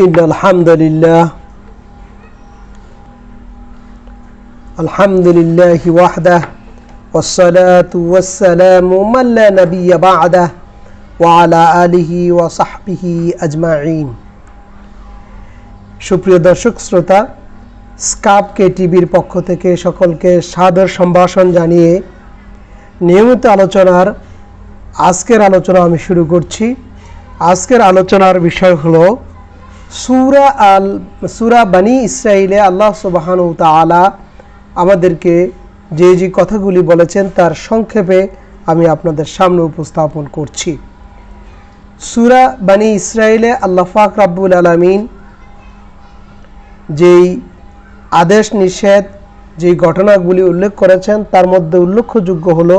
إن الحمد لله الحمد لله وحده والصلاة والسلام من لا نبي بعده وعلى آله وصحبه أجمعين সুপ্রিয় দর্শক শ্রোতা স্কাপ কে টিভির পক্ষ থেকে সকলকে সাদর সম্ভাষণ জানিয়ে নিয়মিত আলোচনার আজকের আলোচনা আমি শুরু করছি আজকের আলোচনার বিষয় হলো সুরা আল, সুরা বানি ইসরাইলে আল্লাহ সুবাহানু তালা আমাদেরকে যে যে কথাগুলি বলেছেন তার সংক্ষেপে আমি আপনাদের সামনে উপস্থাপন করছি। সুরা বানি ইসরায়েলে আল্লাহ ফাক রাব্বুল আলমিন যেই আদেশ নিষেধ, যেই ঘটনাগুলি উল্লেখ করেছেন তার মধ্যে উল্লেখযোগ্য হল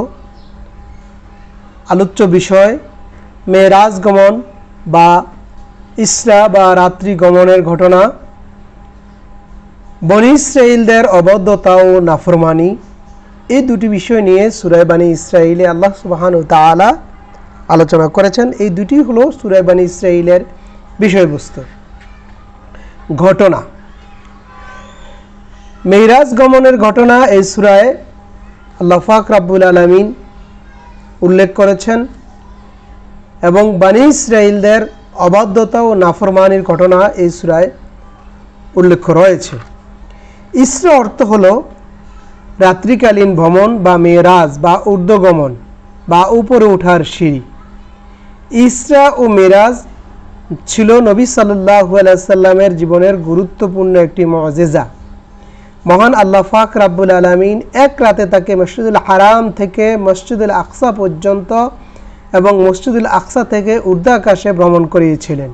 আলোচ্য বিষয়, মেয়েরাজ গমন বা ইসরা বা রাত্রি গমনের ঘটনা। বনি ইসরায়েলদের অবদ্ধতা ও নাফরমানি, এই দুটি বিষয় নিয়ে সুরাই বানী ইসরায়েলে আল্লাহ সুবাহান তালা আলোচনা করেছেন। এই দুটি হলো সুরাইবানী ইসরায়েলের বিষয়বস্তু। ঘটনা। মেহরাজ গমনের ঘটনা এই সুরায় আল্লাহ ফাক রাব্বুল আলমিন উল্লেখ করেছেন এবং বানী ইসরায়েলদের অবাধ্যতা ও নাফরমানির ঘটনা এই সুরায় উল্লেখ রয়েছে। ইসরা অর্থ হল রাত্রিকালীন ভ্রমণ বা মেয়েরাজ বা ঊর্ধ্বগমন বা উপরে ওঠার সিঁড়ি। ইসরা ও মেরাজ ছিল নবী সাল্লাহু আলাইসাল্লামের জীবনের গুরুত্বপূর্ণ একটি মজেজা। মহান আল্লাহ ফাক রাব্বুল আলমিন এক রাতে তাকে মসজিদুল হারাম থেকে মসজিদুল আকসা পর্যন্ত এবং মসজিদুল আকসা থেকে ঊর্ধ্বাকাশে ভ্রমণ করিয়েছিলেন।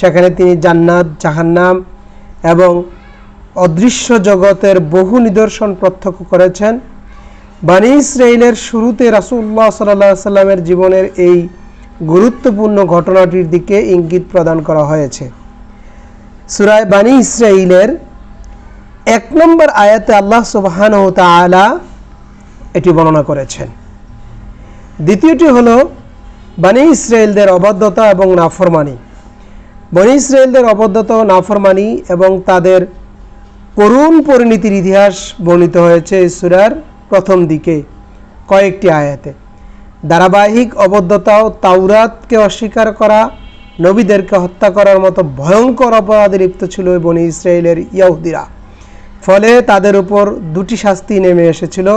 সেখানে তিনি জান্নাত, জাহান্নাম এবং অদৃশ্য জগতের বহু নিদর্শন প্রত্যক্ষ করেছেন। বানী ইসরায়েলের শুরুতে রাসুল্লাহ সাল্লাহ সাল্লামের জীবনের এই গুরুত্বপূর্ণ ঘটনাটির দিকে ইঙ্গিত প্রদান করা হয়েছে। সুরায় বানী ইসরায়েলের এক নম্বর আয়াতে আল্লাহ সুবাহান এটি বর্ণনা করেছেন। দ্বিতীয়টি হল বানী ইসরায়েলদের অবদ্ধতা এবং নাফরমানি। বনি ইসরায়েলদের অবদ্ধতা ও নাফরমানি এবং তাদের করুণ পরিণতির ইতিহাস বর্ণিত হয়েছে সুরার প্রথম দিকে, কয়েকটি আয়াতে। ধারাবাহিক অবদ্ধতা ও তাওরাতকে অস্বীকার করা, নবীদেরকে হত্যা করার মতো ভয়ঙ্কর অপরাধে লিপ্ত ছিল বনি ইসরায়েলের ইয়াহুদিরা। ফলে তাদের উপর দুটি শাস্তি নেমে এসেছিল।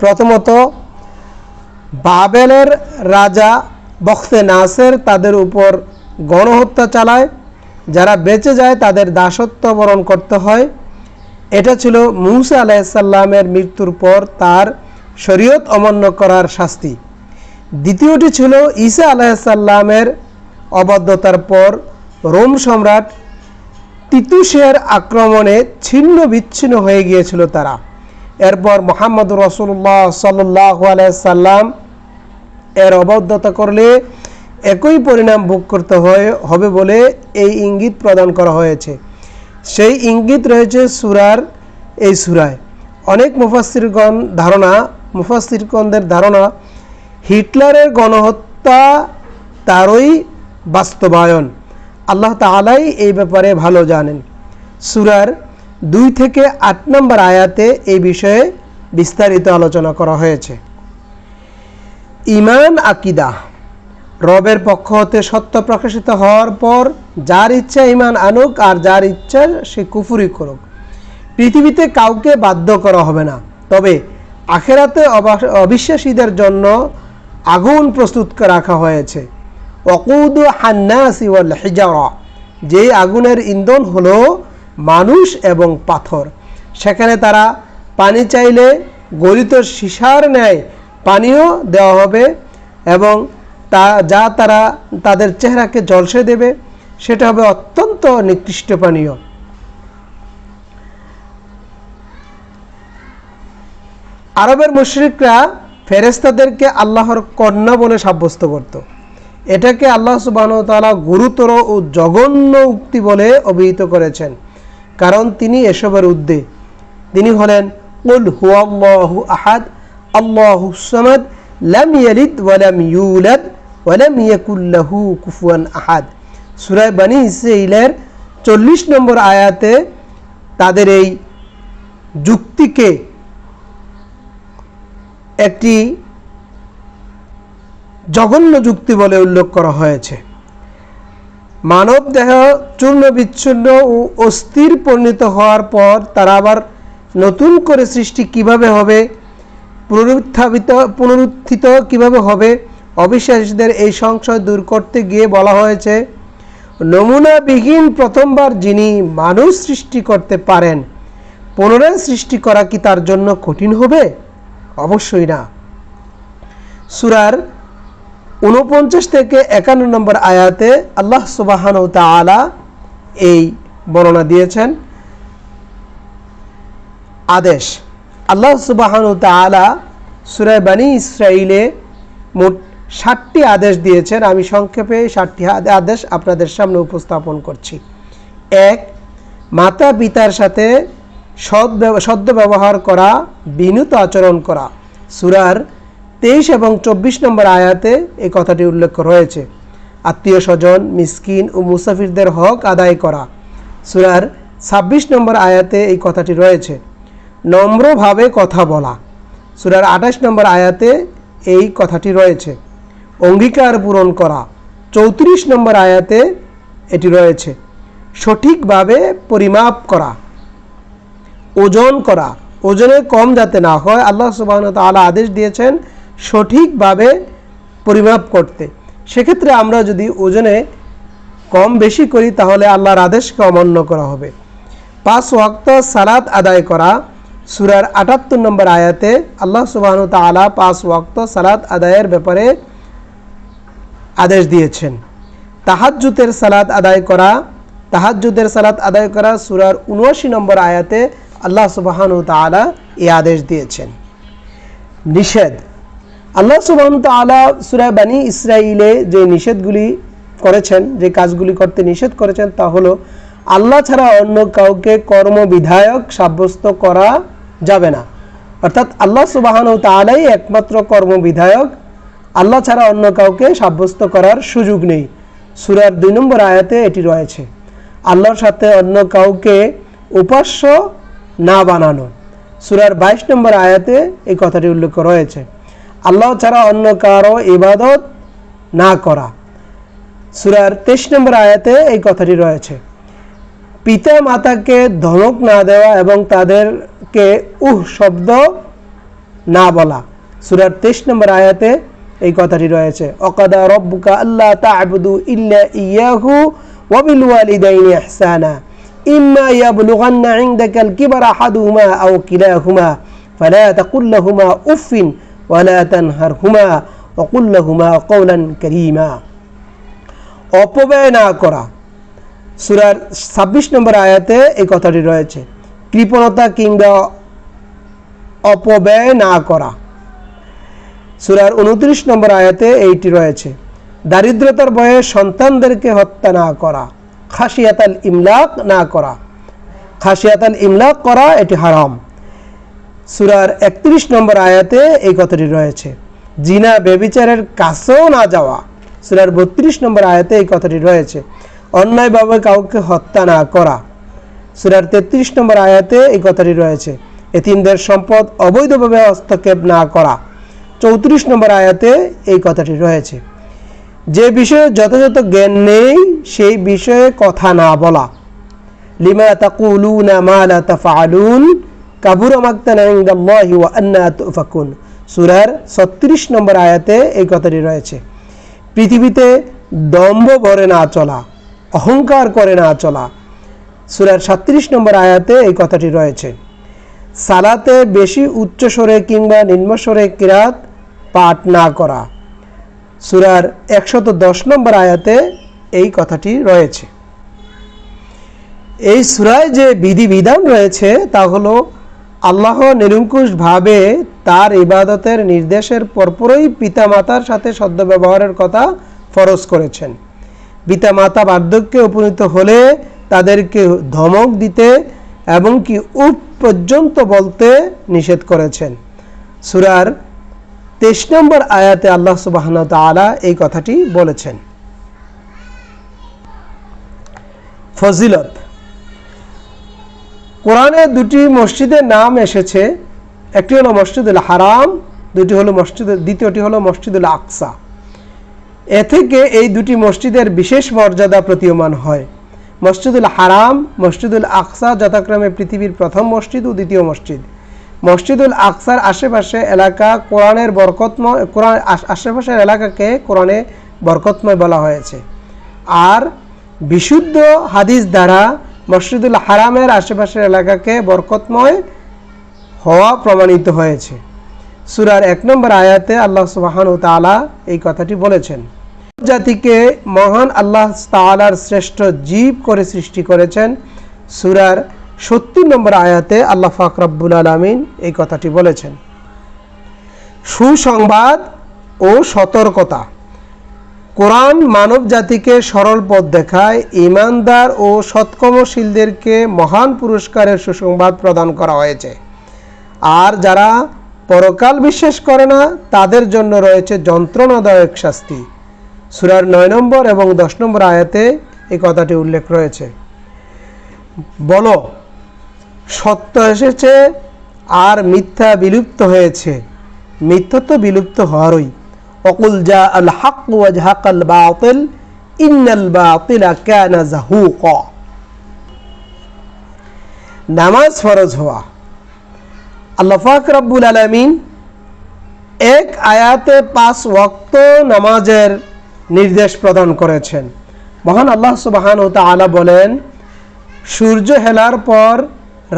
প্রথমত, বাবেলের রাজা বখতে নাসের তাদের উপর গণহত্যা চালায়। যারা বেঁচে যায় তাদের দাসত্ব বরণ করতে হয়। এটা ছিল মুসা আলাইসাল্লামের মৃত্যুর পর তার শরীয়ত অমান্য করার শাস্তি। দ্বিতীয়টি ছিল ঈসা আলাইসাল্লামের অবাধ্যতার পর রোম সম্রাট তিতুসের আক্রমণে ছিন্ন বিচ্ছিন্ন হয়ে গিয়েছিল তারা। এরপর মোহাম্মদ রসুল্লাহ সাল্লাহ আলাইসাল্লাম এর অবাধ্যতা করলে একই পরিণাম ভোগ করতে হয়, হবে বলে এই ইঙ্গিত প্রদান করা হয়েছে। সেই ইঙ্গিত রয়েছে সুরার এই সুরায়। অনেক মুফাসিরগণ ধারণা মুফাসিরগণদের ধারণা, হিটলারের গণহত্যা তারই বাস্তবায়ন। আল্লাহ তালাই এই ব্যাপারে ভালো জানেন। সুরার দুই থেকে আট নম্বর আয়াতে এই বিষয়ে বিস্তারিত আলোচনা করা হয়েছে। ইমান, আকিদা। রবের পক্ষ হতে সত্য প্রকাশিত হওয়ার পর যার ইচ্ছা ইমান আনুক আর যার ইচ্ছা সে কুফুরি করুক। পৃথিবীতে কাউকে বাধ্য করা হবে না। তবে আখেরাতে অবিশ্বাসীদের জন্য আগুন প্রস্তুত রাখা হয়েছে। অকুদ হান্নাসি হিজারা। যে আগুনের ইন্ধন হলো মানুষ এবং পাথর। সেখানে তারা পানি চাইলে গলিত সীসার ন্যায় পানিও দেওয়া হবে এবং তা, যা তারা, তাদের চেহারাকে জলসে দেবে, সেটা হবে অত্যন্ত নিকৃষ্ট পানীয়। আরবের মুশরিকরা ফেরেস্তাদেরকে আল্লাহর কন্যা বলে সাব্যস্ত করত। এটাকে আল্লাহ সুবাহতালা গুরুতর ও জঘন্য উক্তি বলে অভিহিত করেছেন। কারণ তিনি এসবের উদ্দে তিনি হলেন উল হুয়াল্লাহু আহাদ। আল্লাহু সামাদ লাম ইয়ালিদ ওয়ালাম ইউলাদ ওয়ালাম ইয়াকুল্লাহু কুফুয়ান আহাদ। সুরায় বানি ইসরাইলের চল্লিশ নম্বর আয়াতে তাদের এই যুক্তিকে একটি জঘন্য যুক্তি বলে উল্লেখ করা হয়েছে। মানব দেহ চূর্ণ বিচ্ছিন্ন ও অস্থির পরিণত হওয়ার পর তারা আবার নতুন করে সৃষ্টি কীভাবে হবে পুনরুত্থাপিত, পুনরুত্থিত কীভাবে হবে? অবিশ্বাসীদের এই সংশয় দূর করতে গিয়ে বলা হয়েছে, নমুনাবিহীন প্রথমবার যিনি মানুষ সৃষ্টি করতে পারেন, পুনরায় সৃষ্টি করা কি তার জন্য কঠিন হবে? অবশ্যই না। সুরার উনপঞ্চাশ থেকে একান্ন নম্বর আয়াতে আল্লাহ সুবাহান তালা এই বর্ণনা দিয়েছেন। আদেশ আল্লাহ সুবাহান তালা সুরায় ইসরাইলে মোট ষাটটি আদেশ দিয়েছেন। আমি সংক্ষেপে ষাটটি আদেশ আপনাদের সামনে উপস্থাপন করছি। এক, মাতা পিতার সাথে সদ সদ্য ব্যবহার করা, বিনুত আচরণ করা। সুরার তেইশ এবং চব্বিশ নম্বর আয়াতে এই কথাটি উল্লেখ রয়েছে। আত্মীয় স্বজন, মিসকিন ও মুসাফিরদের হক আদায় করা। সুরার ছাব্বিশ নম্বর আয়াতে এই কথাটি রয়েছে। নম্রভাবে কথা বলা। সুরার আঠাশ নম্বর আয়াতে এই কথাটি রয়েছে। অঙ্গীকার পূরণ করা। চৌত্রিশ নম্বর আয়াতে এটি রয়েছে। সঠিকভাবে পরিমাপ করা। ওজন করা। ওজনে কম যাতে না হয়, আল্লাহ সুবাহ তালা আদেশ দিয়েছেন সঠিকভাবে পরিমাপ করতে। সেক্ষেত্রে আমরা যদি ওজনে কম বেশি করি, তাহলে আল্লাহর আদেশকে অমান্য করা হবে। পাঁচ ওয়াক্ত সালাত আদায় করা সুরার আটাত্তর নম্বর আয়াতে আল্লাহ সুবাহ তালা পাঁচ ওয়াক্ত সালাত আদায়ের ব্যাপারে আদেশ দিয়েছেন। তাহাজ্জুতের সালাত আদায় করা, তাহাজ্জুদের সালাত আদায় করা সুরার উনআশি নম্বর আয়াতে আল্লাহ সুবাহানু তালা এই আদেশ দিয়েছেন। নিষেধ। আল্লাহ সুবাহন তালা সুরায় বানী ইসরাইলে যে নিষেধগুলি করেছেন, যে কাজগুলি করতে নিষেধ করেছেন তা হলো, আল্লাহ ছাড়া অন্য কাউকে কর্মবিধায়ক সাব্যস্ত করা যাবে না। অর্থাৎ আল্লাহ সুবাহান তালাই একমাত্র কর্মবিধায়ক। আল্লাহ ছাড়া অন্য কাউকে সাব্যস্ত করার সুযোগ নেই। সুরার দুই নম্বর আয়াতে এটি রয়েছে, আল্লাহর সাথে অন্য কাউকে উপাস্য না বানানো। সুরার বাইশ নম্বর আয়াতে এই কথাটি উল্লেখ রয়েছে, আল্লাহ ছাড়া অন্য কারও ইবাদত না করা। সুরার তেইশ নম্বর আয়াতে এই কথাটি রয়েছে পিতা মাতাকে ধমক না দেওয়া এবং তাদেরকে উহ শব্দ না বলা। সুরার তেইশ নম্বর আয়াতে এই কথাটি রয়েছে। অকাদা রব্বুকা আল্লাহ তা'বুদু ইল্লা ইয়াহু ওয়াবিল ওয়ালিদাইনি ইহসানা। ইম্মা ইয়াবলুগান্না ইনদাকাল কিবারা আহাদুহুমা আও কিলাহুমা। ফালা তাকুল লাহুমা উফিন ওয়ালা তানহারহুমা ওয়াকুল লাহুমা কওলান কারীমা। অপব্যয় না করা। সুরার ছাব্বিশ নম্বর আয়াতে এই কথাটি রয়েছে। কৃপণতা কিংবা অপব্যয় না করা। সুরার উনত্রিশ নম্বর আয়াতে এইটি রয়েছে, দারিদ্রতার বয়ে সন্তানদেরকে হত্যা না করা, খাসিয়াতাল ইমলাক না করা। খাসিয়াতাল ইমলাক করা, এটি হারাম। সুরার একত্রিশ নম্বর আয়াতে এই কথাটি রয়েছে, জিনা বেবিচারের কাছেও না যাওয়া। সুরার বত্রিশ নম্বর আয়াতে এই কথাটি রয়েছে, অন্যায়ভাবে কাউকে হত্যা না করা। সুরার তেত্রিশ নম্বর আয়াতে এই কথাটি রয়েছে, এতিমদের সম্পদ অবৈধভাবে হস্তক্ষেপ না করা। চৌত্রিশ নম্বর আয়াতে এই কথাটি রয়েছে, যে বিষয়ে যথাযথ জ্ঞান নেই, সেই বিষয়ে কথা না বলা। লিমা তাকুলুনা মা লা তাফআলুন, কাবুরা মাকতানা ইনদাল্লাহি ওয়া আন্না তুফাকুন। সূরার 36 নম্বর আয়াতে এই কথাটি রয়েছে, পৃথিবীতে দম্ভ ভরে না চলা, অহংকার করে না চলা সূরার 37 নম্বর আয়াতে এই কথাটি রয়েছে। সালাতে বেশি উচ্চ স্বরে কিংবা নিম্ন স্বরে কিরাত পাঠ না করা। সুরার একশত দশ নম্বর আয়াতে এই কথাটি রয়েছে। এই সুরায় যে বিধিবিধান রয়েছে তা হলো আল্লাহ নিরঙ্কুশভাবে তার ইবাদতের নির্দেশের পরপরই পিতামাতার সাথে সদ্য ব্যবহারের কথা ফরজ করেছেন। পিতামাতা বার্ধক্যে উপনীত হলে তাদেরকে ধমক দিতে এবং কি উপ পর্যন্ত বলতে নিষেধ করেছেন। সুরার তেইশ নম্বর আয়াতে আল্লাহ সুবাহ এই কথাটি বলেছেন। ফজিলত। কোরআনে দুটি মসজিদের নাম এসেছে, একটি হলো মসজিদুল হারাম, দুটি হলো মসজিদ, দ্বিতীয়টি হলো মসজিদুল আকসা। এ থেকে এই দুটি মসজিদের বিশেষ মর্যাদা প্রতীয়মান হয়। মসজিদুল হারাম, মসজিদুল আকসা যথাক্রমে পৃথিবীর প্রথম মসজিদ ও দ্বিতীয় মসজিদ। মসজিদুল আকসার আশেপাশে এলাকা কোরআনের বরকতময়, কোরআন আশেপাশের এলাকাকে কোরআনে বরকতময় বলা হয়েছে। আর বিশুদ্ধ হাদিস দ্বারা মসজিদুল হারামের আশেপাশের এলাকাকে বরকতময় হওয়া প্রমাণিত হয়েছে। সুরার এক নম্বর আয়াতে আল্লাহ সুবাহান তাআলা এই কথাটি বলেছেন। জাতিকে মহান আল্লাহ তাআলার শ্রেষ্ঠ জীব করে সৃষ্টি করেছেন। সুরার সত্তর নম্বর আয়াতে আল্লাহ ফাকরাবুল আলমিন এই কথাটি বলেছেন। সুসংবাদ ও সতর্কতা। কোরআন মানব জাতিকে সরল পথ দেখায় ইমানদার ও সৎকর্মশীলদেরকে মহান পুরস্কারের সুসংবাদ প্রদান করা হয়েছে। আর যারা পরকাল বিশ্বাস করে না, তাদের জন্য রয়েছে যন্ত্রণাদায়ক শাস্তি। সুরার নয় নম্বর এবং দশ নম্বর আয়াতে এই কথাটি উল্লেখ রয়েছে। বলো, সত্য এসেছে আর মিথ্যা বিলুপ্ত হয়েছে। মিথ্যা তো বিলুপ্ত হওয়ারই। অকুল যা আল হাক ওয়াজহাক আল বাতিল, ইন্নাল বাতিলা কানা জাহুকা। নামাজ ফরজ হওয়া। আল্লাহ পাক রব্বুল আলামিন এক আয়াতে পাঁচ ওয়াক্ত নামাজের নির্দেশ প্রদান করেছেন। মহান আল্লাহ সুবাহান ও তাআলা বলেন, সূর্য হেলার পর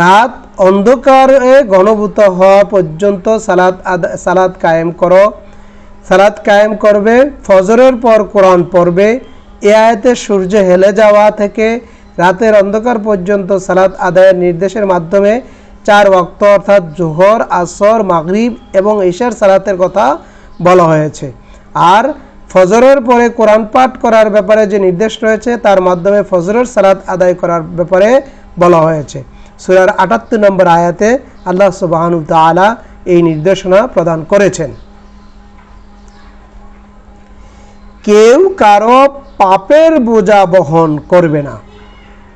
রাত অন্ধকারে ঘনভূত হওয়া পর্যন্ত সালাদ সালাদ কায়েম করো। সালাদ কায়েম করবে, ফজরের পর কোরআন পড়বে। এ আয়াতে সূর্য হেলে যাওয়া থেকে রাতের অন্ধকার পর্যন্ত সালাদ আদায়ের নির্দেশের মাধ্যমে চার ওয়াক্ত অর্থাৎ জোহর, আসর, মাগরিব এবং ঈশার সালাতের কথা বলা হয়েছে। আর ফজরের পরে কোরআন পাঠ করার ব্যাপারে যে নির্দেশ রয়েছে, তার মাধ্যমে ফজরের সালাত আদায় করার ব্যাপারে বলা হয়েছে। সুরার আটাত্তর নম্বর আয়াতে আল্লাহ সুবাহানু তাআলা এই নির্দেশনা প্রদান করেছেন। কেউ কারও পাপের বোঝা বহন করবে না।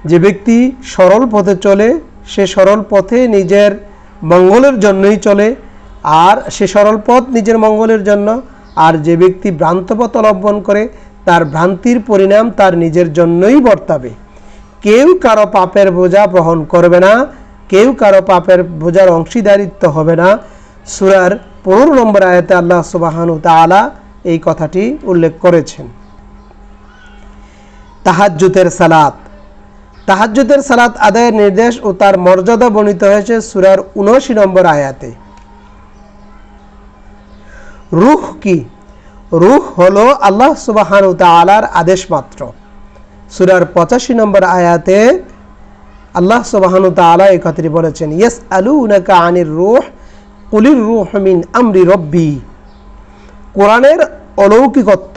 যে ব্যক্তি সরল পথে চলে, সে সরল পথে নিজের মঙ্গলের জন্যই চলে, আর সে সরল পথ নিজের মঙ্গলের জন্য আর যে ব্যক্তি ভ্রান্ত পথ অবলম্বন করে, তার ভ্রান্তির পরিণাম তার নিজের জন্যই বর্তাবে। কেউ কারও পাপের বোঝা বহন করবে না, কেউ কারও পাপের বোঝার অংশীদারিত্ব হবে না। সুরার পনেরো নম্বর আয়াতে আল্লাহ সুবাহানু তাআলা এই কথাটি উল্লেখ করেছেন। তাহাজ্জুতের সালাত। তাহাজ্জুদের সালাত আদায়ের নির্দেশ ও তার মর্যাদা বর্ণিত হয়েছে সুরার উনআশি নম্বর আয়াতে। রুহ কি? রুহ হলো আল্লাহ সুবাহানু তাআলার আদেশ মাত্র। সুরার পঁচাশি নম্বর আয়াতে আল্লাহ সুবাহানু তাআলা এই কথাটি বলেছেন ইয়েস আলু উনাকা আনির রুহ, কুলির রুহ মিন আমরি রব্বি। কোরআনের অলৌকিকত্ব,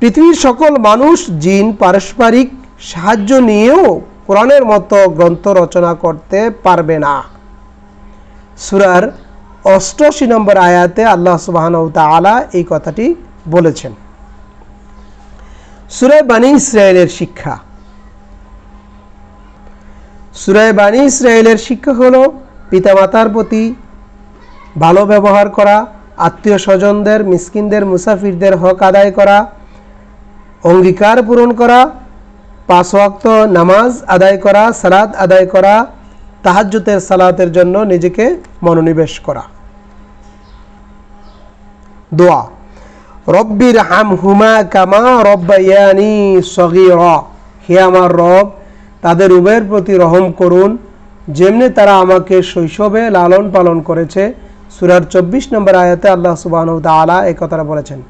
পৃথিবীর সকল মানুষ জিন, পারস্পরিক সাহায্য নিয়েও কোরআনের মতো গ্রন্থ রচনা করতে পারবে না। সুরার অষ্টআশি নম্বর আয়াতে আল্লাহ সুবাহান তাআলা এই কথাটি বলেছেন। সুরায় বানী ইসরায়েলের শিক্ষা। সুরায় বানী ইসরায়েলের শিক্ষা হলো পিতামাতার প্রতি ভালো ব্যবহার করা, আত্মীয় স্বজনদের, মিসকিনদের, মুসাফিরদের হক আদায় করা, অঙ্গীকার পূরণ করা, পাঁচ ওয়াক্ত নামাজ আদায় করা, সালাত আদায় করা তাহাজ্জুতের সালাতের জন্য নিজেকে মনোনিবেশ করা। দোয়া রব্বির হাম হুমা কামা রব্বায়ানি সগীরা হে আমার রব, তাদের উভয়ের প্রতি রহম করুন। যেমনি তারা আমাকে শৈশবে লালন পালন করেছে, সুরার চব্বিশ নম্বর আয়াতে আল্লাহ সুবাহ তাআলা এই কথাটা বলেছেন।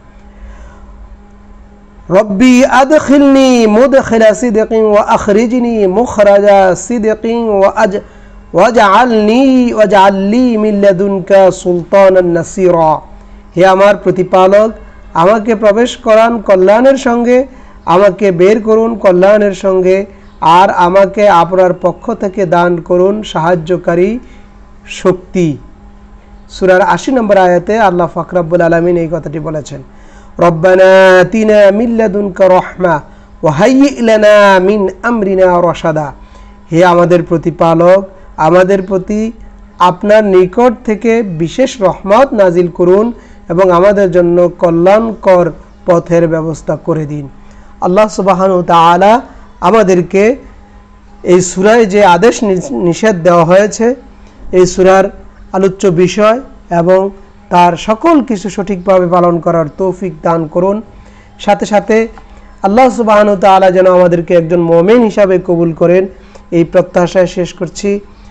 রব্বি আদখিলনি মুদখিলা সিদকিন ওয়া আখরিজনি মুখরাজা সিদকিন ওয়া আজ হে আমার প্রতিপালক, আমাকে প্রবেশ করান কল্যাণের সঙ্গে, আমাকে বের করুন কল্যাণের সঙ্গে, আর আমাকে আপনার পক্ষ থেকে দান করুন সাহায্যকারী শক্তি। সুরার আশি নম্বর আয়াতে আল্লাহ ফাকরাবুল আলমিন এই কথাটি বলেছেন, রব্বানা রহমা আমরিনা রসাদা হে আমাদের প্রতিপালক আমাদের প্রতি আপনার নিকট থেকে বিশেষ রহমত নাজিল করুন এবং আমাদের জন্য কল্যাণকর পথের ব্যবস্থা করে দিন। আল্লাহ সুবাহানু তাআলা আমাদেরকে এই সুরায় যে আদেশ নিষেধ দেওয়া হয়েছে, এই সুরার আলোচ্য বিষয় এবং তার সকল কিছু সঠিকভাবে পালন করার তৌফিক দান করুন। সাথে সাথে আল্লাহ সুবাহানু তাআলা যেন আমাদেরকে একজন মোমেন হিসাবে কবুল করেন। এই প্রত্যাশায় শেষ করছি।